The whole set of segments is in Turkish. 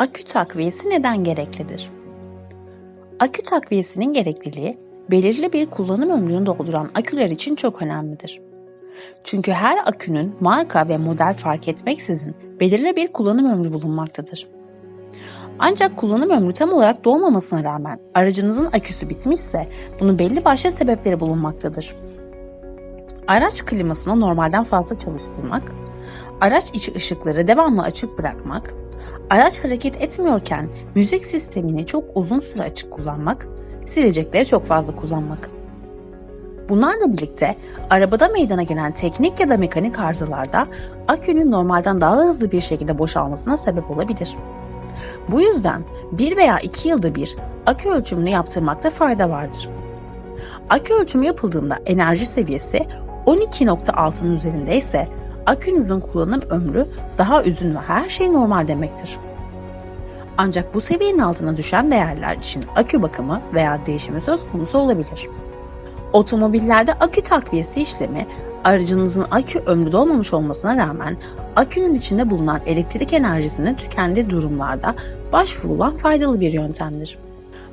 Akü takviyesi neden gereklidir? Akü takviyesinin gerekliliği, belirli bir kullanım ömrünü dolduran aküler için çok önemlidir. Çünkü her akünün marka ve model fark etmeksizin belirli bir kullanım ömrü bulunmaktadır. Ancak kullanım ömrü tam olarak dolmamasına rağmen aracınızın aküsü bitmişse bunun belli başlı sebepleri bulunmaktadır. Araç klimasını normalden fazla çalıştırmak, araç içi ışıkları devamlı açık bırakmak, araç hareket etmiyorken müzik sistemini çok uzun süre açık kullanmak, silecekleri çok fazla kullanmak. Bunlarla birlikte arabada meydana gelen teknik ya da mekanik arızalarda akünün normalden daha hızlı bir şekilde boşalmasına sebep olabilir. Bu yüzden bir veya iki yılda bir akü ölçümünü yaptırmakta fayda vardır. Akü ölçümü yapıldığında enerji seviyesi 12.6'nın üzerindeyse akünüzün kullanım ömrü daha uzun ve her şey normal demektir. Ancak bu seviyenin altına düşen değerler için akü bakımı veya değişimi söz konusu olabilir. Otomobillerde akü takviyesi işlemi aracınızın akü ömrü dolmamış olmasına rağmen akünün içinde bulunan elektrik enerjisinin tükendiği durumlarda başvurulan faydalı bir yöntemdir.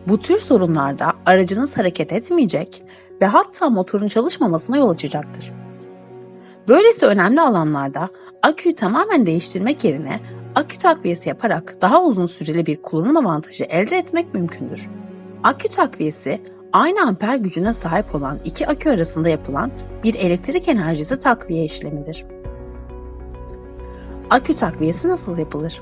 Bu tür sorunlarda aracınız hareket etmeyecek ve hatta motorun çalışmamasına yol açacaktır. Böylesi önemli alanlarda aküyü tamamen değiştirmek yerine akü takviyesi yaparak daha uzun süreli bir kullanım avantajı elde etmek mümkündür. Akü takviyesi aynı amper gücüne sahip olan iki akü arasında yapılan bir elektrik enerjisi takviye işlemidir. Akü takviyesi nasıl yapılır?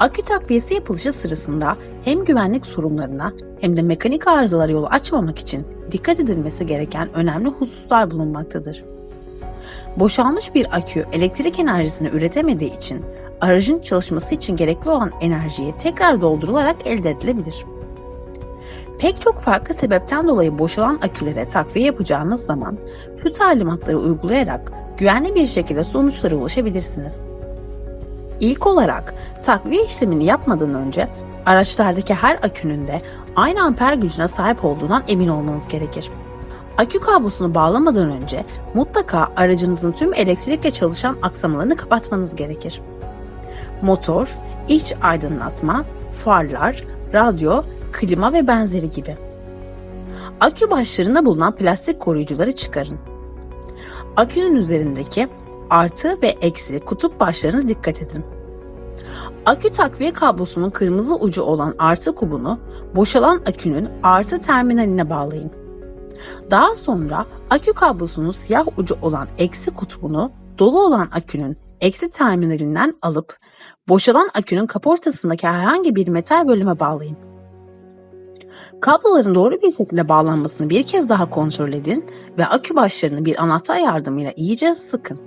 Akü takviyesi yapılışı sırasında hem güvenlik sorunlarına hem de mekanik arızalara yol açmamak için dikkat edilmesi gereken önemli hususlar bulunmaktadır. Boşalmış bir akü elektrik enerjisini üretemediği için aracın çalışması için gerekli olan enerjiyi tekrar doldurularak elde edilebilir. Pek çok farklı sebepten dolayı boşalan akülere takviye yapacağınız zaman şu talimatları uygulayarak güvenli bir şekilde sonuçlara ulaşabilirsiniz. İlk olarak takviye işlemini yapmadan önce araçlardaki her akünün de aynı amper gücüne sahip olduğundan emin olmanız gerekir. Akü kablosunu bağlamadan önce mutlaka aracınızın tüm elektrikle çalışan aksamalarını kapatmanız gerekir. Motor, iç aydınlatma, farlar, radyo, klima ve benzeri gibi. Akü başlarında bulunan plastik koruyucuları çıkarın. Akünün üzerindeki artı ve eksi kutup başlarına dikkat edin. Akü takviye kablosunun kırmızı ucu olan artı kubunu boşalan akünün artı terminaline bağlayın. Daha sonra akü kablosunun siyah ucu olan eksi kutbunu dolu olan akünün eksi terminalinden alıp boşalan akünün kaportasındaki herhangi bir metal bölüme bağlayın. Kabloların doğru bir şekilde bağlanmasını bir kez daha kontrol edin ve akü başlarını bir anahtar yardımıyla iyice sıkın.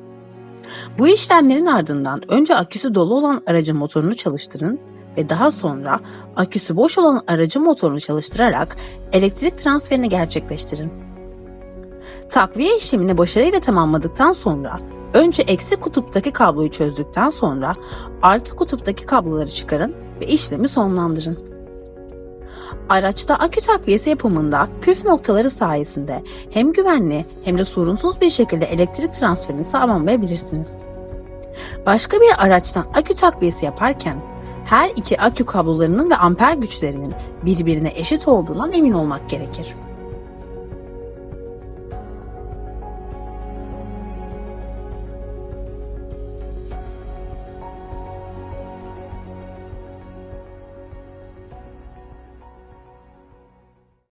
Bu işlemlerin ardından önce aküsü dolu olan aracın motorunu çalıştırın ve daha sonra aküsü boş olan aracın motorunu çalıştırarak elektrik transferini gerçekleştirin. Takviye işlemini başarıyla tamamladıktan sonra önce eksi kutuptaki kabloyu çözdükten sonra artı kutuptaki kabloları çıkarın ve işlemi sonlandırın. Araçta akü takviyesi yapımında püf noktaları sayesinde hem güvenli hem de sorunsuz bir şekilde elektrik transferini sağlamayabilirsiniz. Başka bir araçtan akü takviyesi yaparken her iki akü kablolarının ve amper güçlerinin birbirine eşit olduğundan emin olmak gerekir.